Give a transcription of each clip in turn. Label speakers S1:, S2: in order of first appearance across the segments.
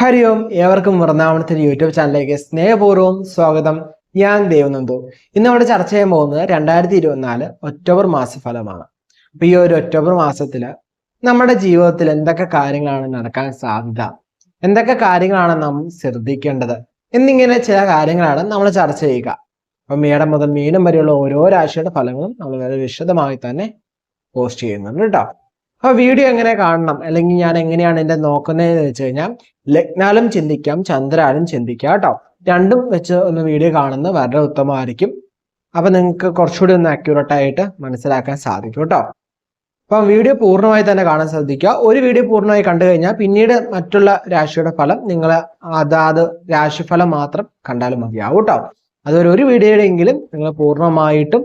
S1: ഹരി ഓം ഏവർക്കും വൃന്ദാവനത്തിന്റെ യൂട്യൂബ് ചാനലിലേക്ക് സ്നേഹപൂർവം സ്വാഗതം. ഞാൻ ദേവനന്ദു. ഇന്ന് നമ്മുടെ ചർച്ച ചെയ്യാൻ പോകുന്നത് രണ്ടായിരത്തി ഇരുപത്തിനാല് ഒക്ടോബർ മാസഫലമാണ്. അപ്പൊ ഈ ഒരു ഒക്ടോബർ മാസത്തിൽ നമ്മുടെ ജീവിതത്തിൽ എന്തൊക്കെ കാര്യങ്ങളാണ് നടക്കാൻ സാധ്യത? എന്തൊക്കെ കാര്യങ്ങളാണ് നാം ശ്രദ്ധിക്കേണ്ടത്? എന്നിങ്ങനെ ചില കാര്യങ്ങളാണ് നമ്മൾ ചർച്ച ചെയ്യുക. അപ്പൊ മേടം മുതൽ മീനം വരെയുള്ള ഓരോ രാശിയുടെ ഫലങ്ങളും നമ്മൾ വളരെ വിശദമായി തന്നെ പോസ്റ്റ് ചെയ്യുന്നുണ്ട് കേട്ടോ. അപ്പൊ വീഡിയോ എങ്ങനെ കാണണം? അല്ലെങ്കിൽ ഞാൻ എങ്ങനെയാണ് എന്റെ നോക്കുന്നതെന്ന് വെച്ച് കഴിഞ്ഞാൽ ലഗ്നാലും ചിന്തിക്കാം ചന്ദ്രാലും ചിന്തിക്കാം കേട്ടോ. രണ്ടും വെച്ച് ഒന്ന് വീഡിയോ കാണുന്നത് വളരെ ഉത്തമമായിരിക്കും. അപ്പൊ നിങ്ങൾക്ക് കുറച്ചുകൂടി ഒന്ന് അക്യൂറേറ്റ് ആയിട്ട് മനസ്സിലാക്കാൻ സാധിക്കും കേട്ടോ. അപ്പം വീഡിയോ പൂർണമായി തന്നെ കാണാൻ ശ്രദ്ധിക്കുക. ഒരു വീഡിയോ പൂർണമായി കണ്ടു കഴിഞ്ഞാൽ പിന്നീട് മറ്റുള്ള രാശിയുടെ ഫലം നിങ്ങൾ അതാത് രാശിഫലം മാത്രം കണ്ടാലും മതിയാവും കേട്ടോ. അതൊരു ഒരു വീഡിയോയുടെയെങ്കിലും നിങ്ങൾ പൂർണമായിട്ടും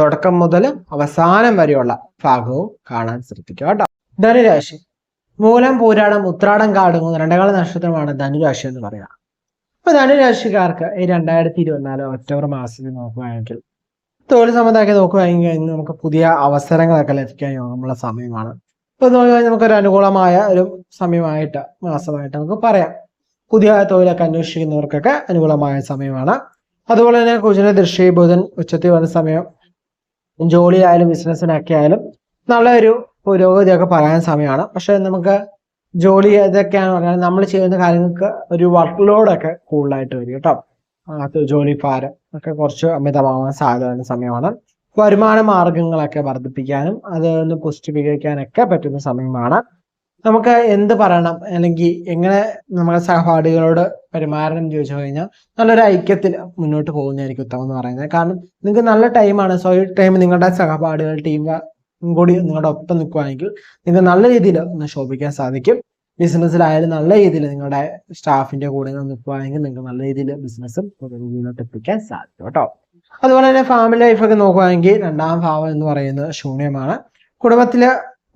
S1: തുടക്കം മുതൽ അവസാനം വരെയുള്ള ഭാഗവും കാണാൻ ശ്രദ്ധിക്കുക കേട്ടോ. ധനുരാശി. മൂലം പൂരാടം ഉത്രാടം കാടും രണ്ടേകാല നക്ഷത്രമാണ് ധനുരാശി എന്ന് പറയുക. അപ്പൊ ധനുരാശിക്കാർക്ക് ഈ രണ്ടായിരത്തി ഇരുപത്തിനാല് ഒക്ടോബർ മാസത്തിൽ നോക്കുകയാണെങ്കിൽ തൊഴിൽ സംബന്ധമൊക്കെ നോക്കുകയാണെങ്കിൽ നമുക്ക് പുതിയ അവസരങ്ങളൊക്കെ ലഭിക്കാൻ യോഗമുള്ള സമയമാണ്. ഇപ്പൊ നോക്കുകയാണെങ്കിൽ നമുക്കൊരു അനുകൂലമായ ഒരു സമയമായിട്ട് മാസമായിട്ട് നമുക്ക് പറയാം. പുതിയ തൊഴിലൊക്കെ അന്വേഷിക്കുന്നവർക്കൊക്കെ അനുകൂലമായ സമയമാണ്. അതുപോലെ തന്നെ കുജന ദൃഷ്ടി ബുധൻ ഉച്ചത്തിൽ വന്ന സമയം ജോലി ആയാലും ബിസിനസ്സിനൊക്കെ ആയാലും നല്ലൊരു പുരോഗതിയൊക്കെ പറയാൻ സമയമാണ്. പക്ഷെ നമുക്ക് ജോലി ഇതൊക്കെയാണ് പറഞ്ഞാൽ നമ്മൾ ചെയ്യുന്ന കാര്യങ്ങൾക്ക് ഒരു വർക്ക് ലോഡൊക്കെ കൂടുതലായിട്ട് വരും കേട്ടോ. അത് ജോലി ഭാരം ഒക്കെ കുറച്ച് അമിതമാവാൻ സാധ്യത സമയമാണ്. വരുമാന മാർഗങ്ങളൊക്കെ വർദ്ധിപ്പിക്കാനും അത് ഒന്ന് പുഷ്ടിപ്പിക്കാനൊക്കെ പറ്റുന്ന സമയമാണ്. നമുക്ക് എന്ത് പറയണം? അല്ലെങ്കിൽ എങ്ങനെ നമ്മുടെ സഹപാഠികളോട് പെരുമാറണം ചോദിച്ചു കഴിഞ്ഞാൽ നല്ലൊരു ഐക്യത്തിൽ മുന്നോട്ട് പോകുന്നതായിരിക്കും ഉത്തമം എന്ന് പറയുന്നത്. കാരണം നിങ്ങൾക്ക് നല്ല ടൈമാണ് സോ ഈ ടൈം നിങ്ങളുടെ സഹപാഠികൾ ടീം കൂടി നിങ്ങളുടെ ഒപ്പം നിൽക്കുകയാണെങ്കിൽ നിങ്ങൾക്ക് നല്ല രീതിയിൽ ഒന്ന് ശോഭിക്കാൻ സാധിക്കും. ബിസിനസ്സിലായാലും നല്ല രീതിയിൽ നിങ്ങളുടെ സ്റ്റാഫിന്റെ കൂടെ നിൽക്കുകയാണെങ്കിൽ നിങ്ങൾക്ക് നല്ല രീതിയിൽ ബിസിനസ്സും മുന്നോട്ട് എത്തിക്കാൻ സാധിക്കും കേട്ടോ. അതുപോലെ തന്നെ ഫാമിലി ലൈഫൊക്കെ നോക്കുകയാണെങ്കിൽ രണ്ടാം ഭാവം എന്ന് പറയുന്നത് ശൂന്യമാണ്. കുടുംബത്തിൽ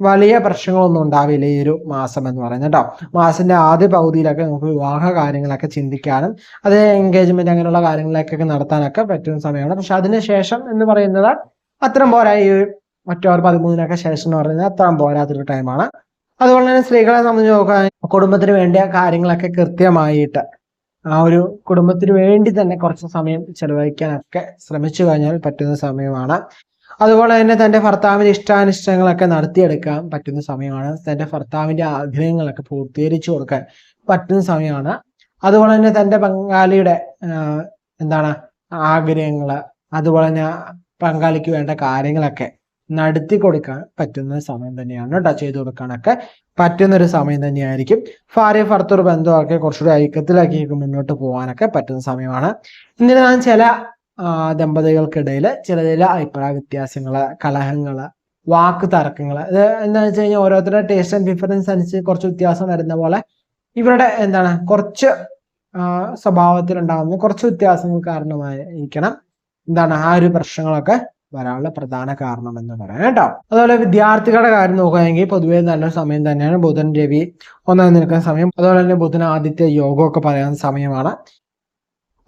S1: വലിയ പ്രശ്നങ്ങളൊന്നും ഉണ്ടാവില്ല ഈ ഒരു മാസം എന്ന് പറയുന്നത് കേട്ടോ. മാസത്തിന്റെ ആദ്യ പകുതിയിലൊക്കെ നമുക്ക് വിവാഹ കാര്യങ്ങളൊക്കെ ചിന്തിക്കാനും അത് എൻഗേജ്മെന്റ് അങ്ങനെയുള്ള കാര്യങ്ങളിലേക്കൊക്കെ നടത്താനൊക്കെ പറ്റുന്ന സമയമാണ്. പക്ഷെ അതിനുശേഷം എന്ന് പറയുന്നത് അത്രയും പോരാ ഈ മറ്റോ പതിമൂന്നിനൊക്കെ ശേഷം എന്ന് പറയുന്നത് അത്രയും പോരാത്തൊരു ടൈമാണ് അതുപോലെ തന്നെ സ്ത്രീകളെ സംബന്ധിച്ച് നോക്കാൻ കുടുംബത്തിന് വേണ്ടിയ കാര്യങ്ങളൊക്കെ കൃത്യമായിട്ട് ആ ഒരു കുടുംബത്തിന് വേണ്ടി തന്നെ കുറച്ച് സമയം ചെലവഴിക്കാനൊക്കെ ശ്രമിച്ചു കഴിഞ്ഞാൽ പറ്റുന്ന സമയമാണ്. അതുപോലെ തന്നെ തന്റെ ഭർത്താവിന്റെ ഇഷ്ടാനിഷ്ടങ്ങളൊക്കെ നടത്തിയെടുക്കാൻ പറ്റുന്ന സമയമാണ്. തന്റെ ഭർത്താവിന്റെ ആഗ്രഹങ്ങളൊക്കെ പൂർത്തീകരിച്ചു കൊടുക്കാൻ പറ്റുന്ന സമയമാണ്. അതുപോലെ തന്നെ തന്റെ പങ്കാളിയുടെ എന്താണ് ആഗ്രഹങ്ങൾ അതുപോലെ തന്നെ പങ്കാളിക്ക് വേണ്ട കാര്യങ്ങളൊക്കെ നടത്തി കൊടുക്കാൻ പറ്റുന്ന സമയം തന്നെയാണ് കേട്ടോ. ചെയ്തു കൊടുക്കാനൊക്കെ പറ്റുന്ന ഒരു സമയം തന്നെയായിരിക്കും. ഭാര്യ ഭർത്തൃ ബന്ധമൊക്കെ കുറച്ചുകൂടി ഐക്യത്തിലാക്കി മുന്നോട്ട് പോകാനൊക്കെ പറ്റുന്ന സമയമാണ്. എന്നിരുന്നാലും ചില ദമ്പതികൾക്കിടയിൽ ചില ചില അഭിപ്രായ വ്യത്യാസങ്ങൾ കലഹങ്ങൾ വാക്ക് തർക്കങ്ങൾ ഇത് എന്താണെന്ന് വെച്ച് കഴിഞ്ഞാൽ ഓരോരുത്തരുടെ ടേസ്റ്റ് ആൻഡ് ഡിഫറൻസ് അനുസരിച്ച് കുറച്ച് വ്യത്യാസം വരുന്ന പോലെ ഇവരുടെ എന്താണ് കുറച്ച് സ്വഭാവത്തിൽ ഉണ്ടാകുന്ന കുറച്ച് വ്യത്യാസങ്ങൾ കാരണമായിരിക്കണം എന്താണ് ആ ഒരു പ്രശ്നങ്ങളൊക്കെ വരാനുള്ള പ്രധാന കാരണം എന്ന് പറയാം കേട്ടോ. അതുപോലെ വിദ്യാർത്ഥികളുടെ കാര്യം നോക്കുകയാണെങ്കിൽ പൊതുവേ നല്ലൊരു സമയം തന്നെയാണ് ബുധൻ രവി ഒന്നായി നിൽക്കുന്ന സമയം. അതുപോലെ തന്നെ ബുധൻ ആദിത്യ യോഗമൊക്കെ പറയാൻ സമയമാണ്.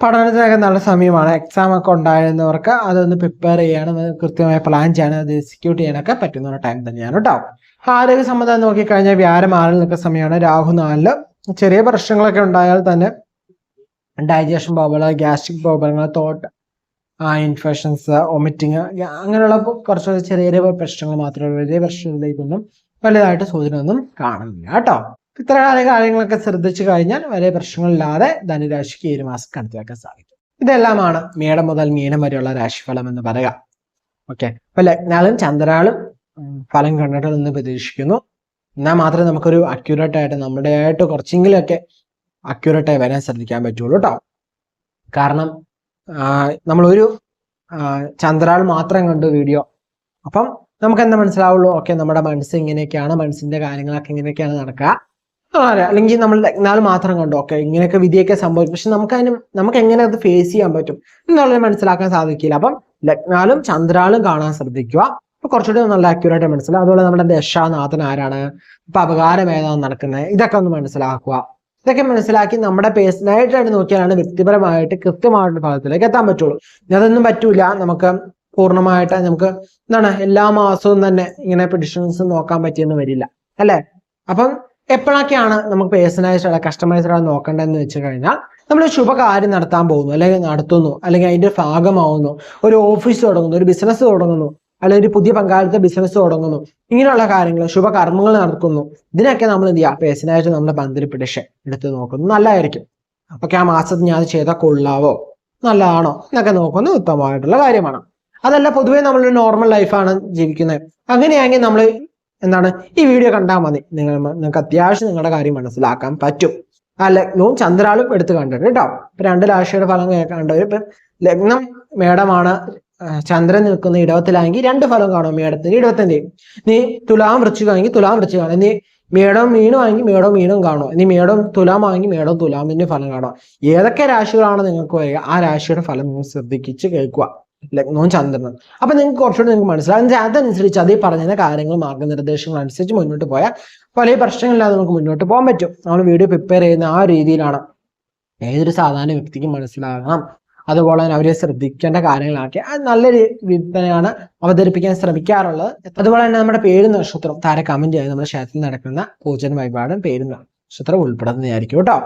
S1: പഠനത്തിനൊക്കെ നല്ല സമയമാണ്. എക്സാം ഒക്കെ ഉണ്ടായിരുന്നവർക്ക് അതൊന്ന് പ്രിപ്പയർ ചെയ്യാനും കൃത്യമായ പ്ലാൻ ചെയ്യാനും അത് എക്സിക്യൂട്ട് ചെയ്യാനൊക്കെ പറ്റുന്ന ഒരു ടൈം തന്നെയാണ് കേട്ടോ ആരോഗ്യ സംബന്ധം നോക്കിക്കഴിഞ്ഞാൽ വ്യാരം ആറിൽ നിൽക്കുന്ന സമയമാണ്. രാഹു നാലിൽ ചെറിയ പ്രശ്നങ്ങളൊക്കെ ഉണ്ടായാൽ തന്നെ ഡൈജഷൻ പ്രോബ്ലങ്ങൾ ഗ്യാസ്ട്രിക് പ്രോബ്ലങ്ങൾ തോട്ട് ഇൻഫെക്ഷൻസ് ഒമിറ്റിങ് അങ്ങനെയുള്ള കുറച്ച് ചെറിയ ചെറിയ പ്രശ്നങ്ങൾ മാത്രമേ ഉള്ളൂ. വലിയ പ്രശ്നങ്ങളിലേക്കൊന്നും വലുതായിട്ട് സൂചന ഒന്നും കാണുന്നില്ല കേട്ടോ ഇത്ര കാര്യങ്ങളൊക്കെ ശ്രദ്ധിച്ചു കഴിഞ്ഞാൽ വലിയ പ്രശ്നങ്ങളില്ലാതെ ധനുരാശിക്ക് ഈ ഒരു മാസം കടത്തി വെക്കാൻ സാധിക്കും. ഇതെല്ലാമാണ് മേടം മുതൽ മീനം വരെയുള്ള രാശിഫലം എന്ന് പറയുക. ഓക്കെ അപ്പൊ ലഗ്നാളും ചന്ദ്രാളും ഫലം കണ്ടിട്ട് നിന്ന് പ്രതീക്ഷിക്കുന്നു. എന്നാൽ മാത്രമേ നമുക്കൊരു അക്യൂറേറ്റ് ആയിട്ട് നമ്മുടെ ആയിട്ട് കുറച്ചെങ്കിലുമൊക്കെ അക്യൂറേറ്റ് ആയി വരാൻ ശ്രദ്ധിക്കാൻ പറ്റുള്ളൂ കേട്ടോ കാരണം നമ്മളൊരു ചന്ദ്രാൾ മാത്രം കണ്ടു വീഡിയോ. അപ്പം നമുക്ക് എന്താ മനസ്സിലാവുള്ളൂ? ഓക്കെ നമ്മുടെ മനസ്സ് ഇങ്ങനെയൊക്കെയാണ് മനസ്സിന്റെ കാര്യങ്ങളൊക്കെ ഇങ്ങനെയൊക്കെയാണ് നടക്കുക. അല്ലെങ്കിൽ നമ്മൾ എന്നാൽ മാത്രം കണ്ടു. ഓക്കെ ഇങ്ങനെയൊക്കെ വിധിയൊക്കെ സംഭവിക്കും. പക്ഷെ നമുക്ക് അതിന് നമുക്ക് എങ്ങനെ അത് ഫേസ് ചെയ്യാൻ പറ്റും എന്നുള്ളത് മനസ്സിലാക്കാൻ സാധിക്കില്ല. അപ്പം ലഗ്നാലും ചന്ദ്രാലും കാണാൻ ശ്രദ്ധിക്കുക. അപ്പൊ കുറച്ചുകൂടി നല്ല അക്യൂറേറ്റ് മനസ്സിലാവും അതുപോലെ നമ്മുടെ ദശാനാഥൻ ആരാണ്? ഇപ്പൊ അപകാരം ഏതാണ് നടക്കുന്നത് ഇതൊക്കെ ഒന്ന് മനസ്സിലാക്കുക. ഇതൊക്കെ മനസ്സിലാക്കി നമ്മുടെ പേഴ്സണലായിട്ടാണ് നോക്കിയാലാണ് വ്യക്തിപരമായിട്ട് കൃത്യമായിട്ടുള്ള ഭാഗത്തിലേക്ക് എത്താൻ പറ്റുള്ളൂ. അതൊന്നും പറ്റൂല. നമുക്ക് പൂർണമായിട്ട് നമുക്ക് എന്താണ് എല്ലാ മാസവും തന്നെ ഇങ്ങനെ പ്രഡിഷൻസ് നോക്കാൻ പറ്റിയെന്ന് വരില്ല. അല്ലേ? അപ്പം എപ്പോഴൊക്കെയാണ് നമുക്ക് പേഴ്സണലൈസ്ഡ് കസ്റ്റമൈസ്ഡ് നോക്കേണ്ടതെന്ന് വെച്ച് കഴിഞ്ഞാൽ നമ്മൾ ശുഭകാര്യം നടത്താൻ പോകുന്നു അല്ലെങ്കിൽ നടത്തുന്നു അല്ലെങ്കിൽ അതിന്റെ ഭാഗമാവുന്നു ഒരു ഓഫീസ് തുടങ്ങുന്നു ഒരു ബിസിനസ് തുടങ്ങുന്നു അല്ലെങ്കിൽ ഒരു പുതിയ പങ്കാളിത്ത ബിസിനസ് തുടങ്ങുന്നു ഇങ്ങനെയുള്ള കാര്യങ്ങൾ ശുഭകർമ്മങ്ങൾ നടക്കുന്നു ഇതിനൊക്കെ നമ്മൾ എന്ത് ചെയ്യുക? പേഴ്സണലൈസ്ഡ് നമ്മുടെ ബന്ധത്തിൽ പിടിച്ച് എടുത്ത് നോക്കുന്നു. നല്ലതായിരിക്കും. അപ്പൊക്കെ ആ മാസത്തിൽ ഞാൻ ചെയ്താൽ കൊള്ളാവോ? നല്ലതാണോ? എന്നൊക്കെ നോക്കുന്നത് ഉത്തമമായിട്ടുള്ള കാര്യമാണ്. അതല്ല പൊതുവേ നമ്മളൊരു നോർമൽ ലൈഫാണ് ജീവിക്കുന്നത്. അങ്ങനെയാണെങ്കിൽ നമ്മൾ എന്താണ്? ഈ വീഡിയോ കണ്ടാൽ മതി. നിങ്ങൾ നിങ്ങൾക്ക് അത്യാവശ്യം നിങ്ങളുടെ കാര്യം മനസ്സിലാക്കാൻ പറ്റും. ആ ലഗ്നവും ചന്ദ്രാളും എടുത്ത് കണ്ടിട്ട് കേട്ടോ. ഇപ്പൊ രണ്ട് രാശിയുടെ ഫലം കണ്ടവർ ഇപ്പൊ ലഗ്നം മേടമാണ്. ചന്ദ്രൻ നിൽക്കുന്ന ഇടവത്തിലാണെങ്കിൽ രണ്ട് ഫലം കാണും. മേടത്തിന്റെ ഇടവത്തിന്റെയും. നീ തുലാം വൃശ്ചികമാണെങ്കിൽ തുലാം വൃശ്ചികമാണ്. നീ മേടം മീനും ആണെങ്കിൽ മേടം മീനും കാണും. ഇനി മേടം തുലാമാണെങ്കിൽ മേടം തുലാമിന്റെ ഫലം കാണും. ഏതൊക്കെ രാശികളാണ് നിങ്ങൾക്ക് വരിക? ആ രാശിയുടെ ഫലം നിങ്ങൾ ശ്രദ്ധിച്ച് കേൾക്കുക. ലഗ്നവും ചന്ദ്രനും അപ്പൊ നിങ്ങൾക്ക് കുറച്ചുകൂടി നിങ്ങൾക്ക് മനസ്സിലാകും അതനുസരിച്ച് അതേ പറഞ്ഞ കാര്യങ്ങൾ മാർഗനിർദ്ദേശങ്ങൾ അനുസരിച്ച് മുന്നോട്ട് പോയാൽ പല പ്രശ്നങ്ങളില്ലാതെ നമുക്ക് മുന്നോട്ട് പോകാൻ പറ്റും. നമ്മൾ വീഡിയോ പ്രിപ്പയർ ചെയ്യുന്ന ആ രീതിയിലാണ്. ഏതൊരു സാധാരണ വ്യക്തിക്കും മനസ്സിലാകണം. അതുപോലെ തന്നെ അവരെ ശ്രദ്ധിക്കേണ്ട കാര്യങ്ങളാക്കി നല്ല രീതിയിൽ തന്നെയാണ് അവതരിപ്പിക്കാൻ ശ്രമിക്കാറുള്ളത്. അതുപോലെ തന്നെ നമ്മുടെ പേര് നക്ഷത്രം താരെ കമന്റ് ചെയ്ത് നമ്മുടെ ക്ഷേത്രത്തിൽ നടക്കുന്ന പൂജൻ വഴിപാടും പേര് നക്ഷത്രം ഉൾപ്പെടുന്നതായിരിക്കും കേട്ടോ.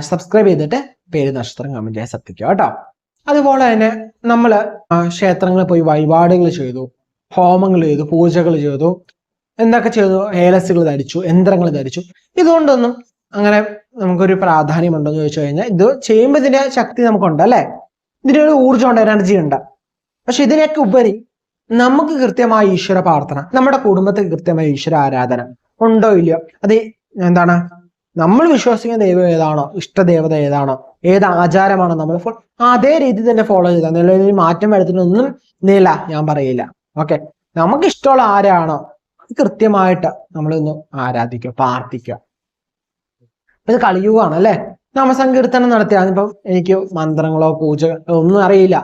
S1: സബ്സ്ക്രൈബ് ചെയ്തിട്ട് പേര് നക്ഷത്രം കമന്റ് ചെയ്യാൻ ശ്രദ്ധിക്കുക കേട്ടോ. അതുപോലെ തന്നെ നമ്മൾ ക്ഷേത്രങ്ങളിൽ പോയി വഴിപാടുകൾ ചെയ്തു ഹോമങ്ങൾ ചെയ്തു പൂജകൾ ചെയ്തു എന്തൊക്കെ ചെയ്തു? ഏലസുകൾ ധരിച്ചു യന്ത്രങ്ങൾ ധരിച്ചു. ഇതുകൊണ്ടൊന്നും അങ്ങനെ നമുക്കൊരു പ്രാധാന്യമുണ്ടെന്ന് ചോദിച്ചു കഴിഞ്ഞാൽ ഇത് ചെയ്യുമ്പോൾ ഇതിന്റെ ശക്തി നമുക്കുണ്ട് അല്ലേ? ഇതിനൊരു ഊർജമുണ്ട് എനർജി ഉണ്ട്. പക്ഷെ ഇതിനൊക്കെ ഉപരി നമുക്ക് കൃത്യമായ ഈശ്വര പ്രാർത്ഥന നമ്മുടെ കുടുംബത്തിൽ കൃത്യമായ ഈശ്വര ആരാധന ഉണ്ടോ ഇല്ലയോ? അത് എന്താണ്? നമ്മൾ വിശ്വസിക്കുന്ന ദൈവം ഏതാണോ? ഇഷ്ടദേവത ഏതാണോ? ഏത് ആചാരമാണോ നമ്മൾ അതേ രീതി തന്നെ ഫോളോ ചെയ്താൽ നിലവിൽ മാറ്റം വരുത്തുന്നൊന്നും നില ഞാൻ പറയില്ല. ഓക്കെ നമുക്ക് ഇഷ്ടമുള്ള ആരാണോ കൃത്യമായിട്ട് നമ്മളൊന്ന് ആരാധിക്കുക പ്രാർത്ഥിക്കുക. ഇത് കളിയുകയാണ് അല്ലെ? നാമസങ്കീർത്തനം നടത്തിയ ഇപ്പം എനിക്ക് മന്ത്രങ്ങളോ പൂജ ഒന്നും അറിയില്ല.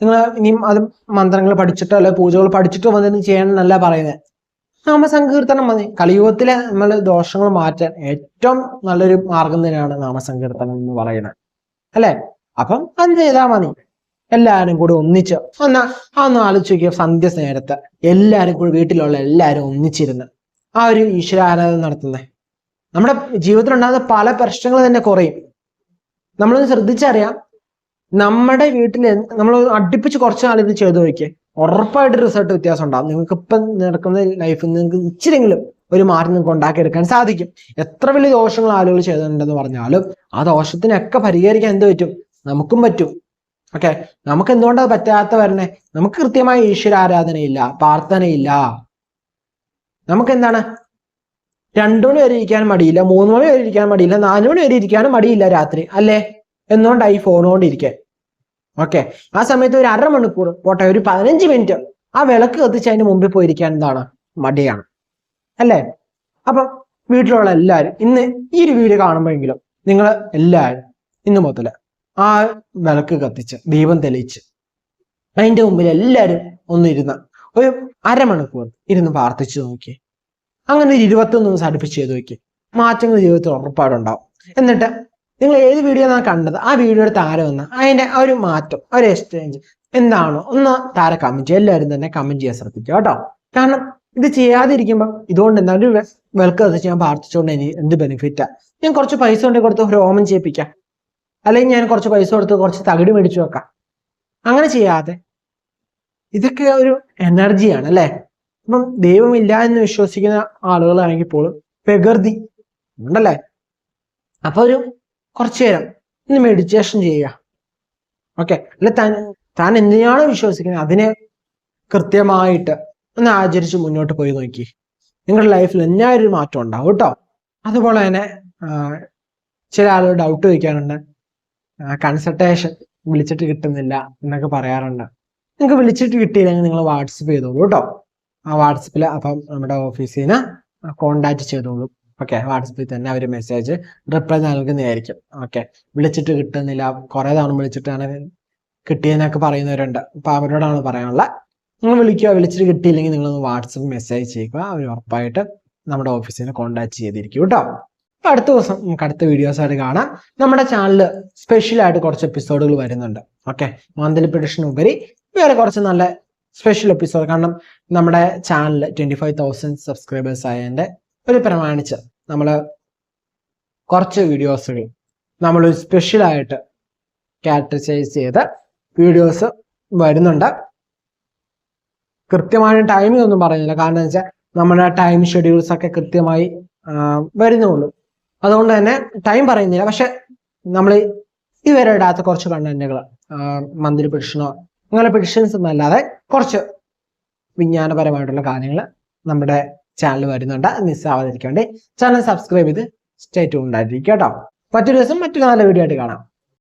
S1: നിങ്ങൾ ഇനിയും അത് മന്ത്രങ്ങൾ പഠിച്ചിട്ടോ അല്ലെ പൂജകൾ പഠിച്ചിട്ടോ വന്നിട്ട് ചെയ്യണമെന്നല്ല പറയുന്നത്. നാമസങ്കീർത്തനം മതി. കലിയുഗത്തിലെ നമ്മൾ ദോഷങ്ങൾ മാറ്റാൻ ഏറ്റവും നല്ലൊരു മാർഗം തന്നെയാണ് നാമസങ്കീർത്തനം എന്ന് പറയുന്നത്. അല്ലെ? അപ്പം അത് ചെയ്താൽ മതി. എല്ലാവരും കൂടി ഒന്നിച്ച് ഒന്ന് ഒന്ന് ആലോചിച്ച് നോക്കിയ സന്ധ്യ നേരത്ത് എല്ലാവരും കൂടി വീട്ടിലുള്ള എല്ലാവരും ഒന്നിച്ചിരുന്ന് ആ ഒരു ഈശ്വരാരാധന നടത്തുന്നത് നമ്മുടെ ജീവിതത്തിൽ ഉണ്ടാകുന്ന പല പ്രശ്നങ്ങൾ തന്നെ കുറയും. നമ്മളൊന്ന് ശ്രദ്ധിച്ചറിയാം. നമ്മുടെ വീട്ടിൽ നമ്മൾ അടുപ്പിച്ച് കുറച്ച് നാൾ ഇത് ചെയ്തു നോക്കിയേ. ഉറപ്പായിട്ട് റിസൾട്ട് വ്യത്യാസം ഉണ്ടാകും നിങ്ങൾക്ക് ഇപ്പം നടക്കുന്ന ലൈഫിൽ നിങ്ങൾക്ക് ഇച്ചിരിയെങ്കിലും ഒരു മാറ്റം നിങ്ങൾക്ക് ഉണ്ടാക്കിയെടുക്കാൻ സാധിക്കും. എത്ര വലിയ ദോഷങ്ങൾ ആളുകൾ ചെയ്തിട്ടുണ്ടെന്ന് പറഞ്ഞാലും ആ ദോഷത്തിനൊക്കെ പരിഹരിക്കാൻ എന്ത് പറ്റും? നമുക്കും പറ്റും. ഓക്കെ നമുക്ക് എന്തുകൊണ്ടത് പറ്റാത്ത വരണേ? നമുക്ക് കൃത്യമായ ഈശ്വര ആരാധനയില്ല പ്രാർത്ഥനയില്ല. നമുക്ക് എന്താണ്? രണ്ടു മണി വരെ ഇരിക്കാൻ മടിയില്ല മൂന്ന് മണി വരെ ഇരിക്കാൻ മടിയില്ല നാലു മണി വരെ ഇരിക്കാനും മടിയില്ല രാത്രി. അല്ലേ? എന്തുകൊണ്ടായി ഫോണുകൊണ്ട് ഇരിക്കാൻ ഓക്കെ ആ സമയത്ത് ഒരു അരമണിക്കൂർ പോട്ടെ ഒരു പതിനഞ്ച് മിനിറ്റ് ആ വിളക്ക് കത്തിച്ച് അതിന് മുമ്പിൽ പോയിരിക്കാൻ എന്താണ്? മടിയാണ്. അല്ലേ? അപ്പം വീട്ടിലുള്ള എല്ലാവരും ഇന്ന് ഈ ഒരു വീഡിയോ കാണുമ്പോഴെങ്കിലും നിങ്ങൾ എല്ലാവരും ഇന്ന് മുതൽ ആ വിളക്ക് കത്തിച്ച് ദീപം തെളിയിച്ച് അതിന്റെ മുമ്പിൽ എല്ലാവരും ഒന്ന് ഇരുന്ന് ഒരു അരമണിക്കൂർ ഇരുന്ന് പ്രാർത്ഥിച്ചു നോക്കി. അങ്ങനെ ഒരു ഇരുപത്തൊന്ന് ദിവസം അടുപ്പിച്ച് ചെയ്ത് നോക്കി. മാറ്റങ്ങൾ ജീവിതത്തിൽ ഉറപ്പാടുണ്ടാവും. എന്നിട്ട് നിങ്ങൾ ഏത് വീഡിയോ ആണ് കണ്ടത്? ആ വീഡിയോയുടെ താരം ഒന്ന് അതിന്റെ ഒരു മാറ്റം ഒരു എക്സ്ചേഞ്ച് എന്താണോ ഒന്ന് താരം കമന്റ് ചെയ്യുക. എല്ലാവരും തന്നെ കമന്റ് ചെയ്യാൻ ശ്രദ്ധിക്കുക കേട്ടോ. കാരണം ഇത് ചെയ്യാതിരിക്കുമ്പോൾ ഇതുകൊണ്ട് എന്താണ് ഒരു വെ- വിളക്ക് ഞാൻ പ്രാർത്ഥിച്ചുകൊണ്ട് എനിക്ക് എന്ത് ബെനിഫിറ്റാ ഞാൻ കുറച്ച് പൈസ കൊണ്ട് കൊടുത്ത് ഹോമം ചെയ്യിപ്പിക്കാം. അല്ലെങ്കിൽ ഞാൻ കുറച്ച് പൈസ കൊടുത്ത് കുറച്ച് തകിട് മേടിച്ചു വെക്കാം. അങ്ങനെ ചെയ്യാതെ ഇതൊക്കെ ഒരു എനർജിയാണ് അല്ലേ? അപ്പം ദൈവമില്ല എന്ന് വിശ്വസിക്കുന്ന ആളുകളാണെങ്കിൽ പോലും പ്രകൃതി ഉണ്ടല്ലേ? അപ്പൊ ഒരു കുറച്ചു നേരം. ഇന്ന് മെഡിറ്റേഷൻ ചെയ്യുക. ഓക്കെ അല്ല താൻ താൻ എന്തിനാണ് വിശ്വസിക്കുന്നത്? അതിനെ കൃത്യമായിട്ട് ഒന്ന് ആചരിച്ച് മുന്നോട്ട് പോയി നോക്കി. നിങ്ങളുടെ ലൈഫിൽ എന്നാലും ഒരു മാറ്റം ഉണ്ടാവും കേട്ടോ. അതുപോലെ തന്നെ ചില ആളുകൾ ഡൗട്ട് ചോദിക്കാറുണ്ട്. കൺസൾട്ടേഷൻ വിളിച്ചിട്ട് കിട്ടുന്നില്ല എന്നൊക്കെ പറയാറുണ്ട്. നിങ്ങൾക്ക് വിളിച്ചിട്ട് കിട്ടിയില്ലെങ്കിൽ നിങ്ങൾ വാട്സപ്പ് ചെയ്തോളൂ കേട്ടോ. ആ വാട്സപ്പിൽ അപ്പം നമ്മുടെ ഓഫീസിൽ നിന്ന് കോണ്ടാക്ട് ചെയ്തോളൂ. ഓക്കെ വാട്സപ്പിൽ തന്നെ അവർ മെസ്സേജ് റിപ്ലൈ നൽകുന്നതായിരിക്കും. ഓക്കെ വിളിച്ചിട്ട് കിട്ടുന്നില്ല. കുറേ തവണ വിളിച്ചിട്ടാണ് കിട്ടിയെന്നൊക്കെ പറയുന്നവരുണ്ട്. അപ്പോൾ അവരോടാണ് പറയാനുള്ളത്. നിങ്ങൾ വിളിക്കുക. വിളിച്ചിട്ട് കിട്ടിയില്ലെങ്കിൽ നിങ്ങൾ വാട്സപ്പ് മെസ്സേജ് ചെയ്യുക. അവർ ഉറപ്പായിട്ട് നമ്മുടെ ഓഫീസിനെ കോണ്ടാക്ട് ചെയ്തിരിക്കും കേട്ടോ. അപ്പൊ അടുത്ത ദിവസം നമുക്ക് അടുത്ത വീഡിയോസ് ആയിട്ട് കാണാം. നമ്മുടെ ചാനലിൽ സ്പെഷ്യലായിട്ട് കുറച്ച് എപ്പിസോഡുകൾ വരുന്നുണ്ട്. ഓക്കെ മന്ത്ലി പ്രഡിഷന് ഉപരി വേറെ കുറച്ച് നല്ല സ്പെഷ്യൽ എപ്പിസോഡ് കാരണം നമ്മുടെ channel twenty five thousand subscribers ആയതിന്റെ ഒരു പ്രമാണിച്ച് നമ്മൾ കുറച്ച് വീഡിയോസുകൾ നമ്മൾ സ്പെഷ്യലായിട്ട് ക്യാരക്ടറൈസ് ചെയ്ത വീഡിയോസ് വരുന്നുണ്ട്. കൃത്യമായ ടൈമിംഗ് ഒന്നും പറയുന്നില്ല. കാരണം എന്ന് വെച്ചാൽ നമ്മുടെ ടൈം ഷെഡ്യൂൾസ് ഒക്കെ കൃത്യമായി വരുന്നുള്ളൂ അതുകൊണ്ട് തന്നെ ടൈം പറയുന്നില്ല. പക്ഷെ നമ്മൾ ഇതുവരെ ഇടാത്ത കുറച്ച് കണ്ടന്റുകൾ മന്ത്രി പിടിഷനോ അങ്ങനെ പിടിഷൻസ് എന്നല്ലാതെ കുറച്ച് വിജ്ഞാനപരമായിട്ടുള്ള കാര്യങ്ങൾ നമ്മുടെ ചാനൽ വരുന്നുണ്ട്. മിസ്സാവാതിരിക്കാൻ ചാനൽ സബ്സ്ക്രൈബ് ചെയ്ത് സ്റ്റേ ട്യൂൺ ഉണ്ടായിരിക്കും കേട്ടോ. മറ്റൊരു ദിവസം മറ്റൊരു നല്ല വീഡിയോ ആയിട്ട് കാണാം.